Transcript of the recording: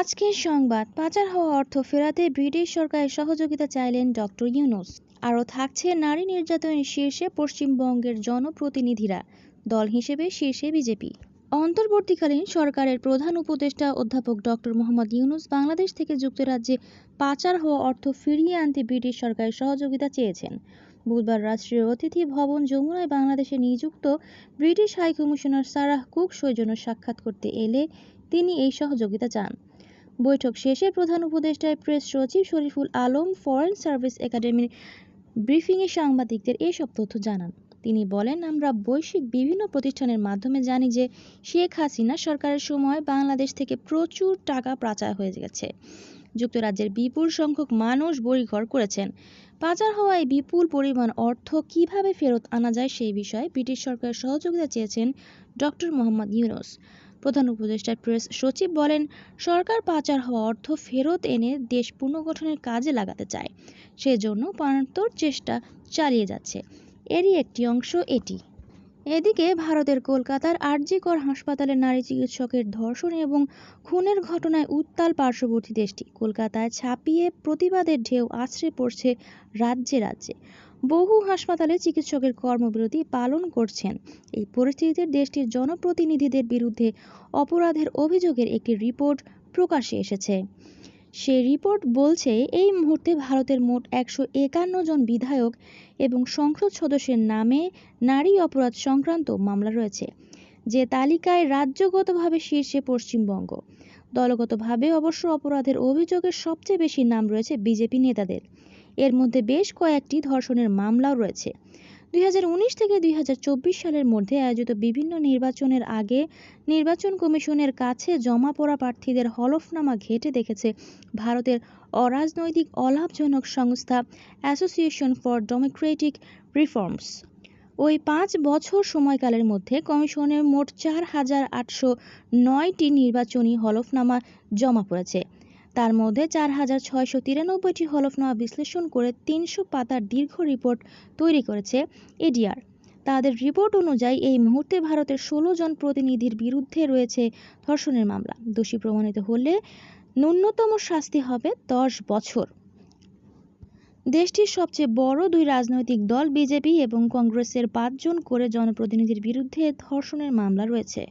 আজকের সংবাদ, পাচার হওয়া অর্থ ফেরাতে ব্রিটিশ সরকারের সহযোগিতা চাইলেন ডক্টর ইউনুস। আরও থাকছে নারী নির্যাতনের শীর্ষে পশ্চিমবঙ্গের জনপ্রতিনিধিরা, দল হিসেবে শীর্ষে বিজেপি। অন্তর্বর্তীকালীন সরকারের প্রধান উপদেষ্টা অধ্যাপক ডক্টর মোহাম্মদ ইউনুস বাংলাদেশ থেকে যুক্তরাজ্যে পাচার হওয়া অর্থ ফিরিয়ে আনতে ব্রিটিশ সরকারের সহযোগিতা চেয়েছেন। বুধবার রাষ্ট্রীয় অতিথি ভবন যমুনায় বাংলাদেশে নিযুক্ত British high commissioner Sarah Cook সৌজন্য সাক্ষাৎ করতে এলে তিনি এই সহযোগিতা চান। বৈঠক শেষে প্রধান উপদেষ্টায় প্রেস সচিব শরীফুল আলম, ফরেন সার্ভিস একাডেমির ব্রিফিংয়ে সাংবাদিকদের এসব তথ্য জানান। তিনি বলেন, আমরা বৈশ্বিক বিভিন্ন প্রতিষ্ঠানের মাধ্যমে জানি যে শেখ হাসিনা সরকারের সময় বাংলাদেশ থেকে প্রচুর টাকা পাচার হয়ে গেছে। যুক্তরাজ্যের বিপুল সংখ্যক মানুষ বড়িঘর করেছেন। পাচার হওয়া এই বিপুল পরিমাণ অর্থ কীভাবে ফেরত আনা যায় সেই বিষয়ে ব্রিটিশ সরকারের সহযোগিতা চেয়েছেন ডক্টর মোহাম্মদ ইউনুস। প্রধান উপদেষ্টা প্রেস সচিব বলেন, সরকার পাচার হওয়া অর্থ ফেরত এনে দেশ পুনর্গঠনের কাজে লাগাতে চায়। সেজন্য প্রাণান্তর চেষ্টা চালিয়ে যাচ্ছে। এরই একটি অংশ এটি। এদিকে ভারতের কলকাতার আরজিকর হাসপাতালে নারী চিকিৎসকের ধর্ষণ এবং খুনের ঘটনায় উত্তাল পার্শ্ববর্তী দেশটি কলকাতায় ছাপিয়ে প্রতিবাদের ঢেউ আছড়ে পড়ছে রাজ্যে রাজ্যে। বহু হাসপাতালে চিকিৎসকের কর্মবিরতি পালন করছেন। এই পরিস্থিতিতে দেশটির জনপ্রতিনিধিদের বিরুদ্ধে অপরাধের অভিযোগের একটি রিপোর্ট প্রকাশে এসেছে। সেই রিপোর্ট বলছে, এই মুহূর্তে ভারতের মোট একশো একান্ন জন বিধায়ক এবং সংসদ সদস্যের নামে নারী অপরাধ সংক্রান্ত মামলা রয়েছে, যে তালিকায় রাজ্যগতভাবে শীর্ষে পশ্চিমবঙ্গ। দলগতভাবে অবশ্য অপরাধের অভিযোগের সবচেয়ে বেশি নাম রয়েছে বিজেপি নেতাদের। এর মধ্যে বেশ কয়েকটি ধর্ষণের মামলাও রয়েছে। দুই হাজার উনিশ থেকে দুই হাজার চব্বিশ সালের মধ্যে আয়োজিত বিভিন্ন নির্বাচনের আগে নির্বাচন কমিশনের কাছে জমা পড়া প্রার্থীদের হলফনামা ঘেটে দেখেছে ভারতের অরাজনৈতিক অলাভজনক সংস্থা অ্যাসোসিয়েশন ফর ডেমোক্রেটিক রিফর্মস। ওই পাঁচ বছর সময়কালের মধ্যে কমিশনের মোট চার হাজার আটশো নয়টি নির্বাচনী হলফনামা জমা পড়েছে। তার মধ্যে চার হাজার ছয়শো তিরানব্বইটি হলফনামা বিশ্লেষণ করে তিনশো পাতার দীর্ঘ রিপোর্ট তৈরি করেছে এডিআর। তাদের রিপোর্ট অনুযায়ী এই মুহূর্তে ভারতের ষোলো জন প্রতিনিধির বিরুদ্ধে রয়েছে ধর্ষণের মামলা। দোষী প্রমাণিত হলে ন্যূনতম শাস্তি হবে দশ বছর। দেশটির সবচেয়ে বড় দুই রাজনৈতিক দল বিজেপি এবং কংগ্রেসের পাঁচজন করে জনপ্রতিনিধির বিরুদ্ধে ধর্ষণের মামলা রয়েছে।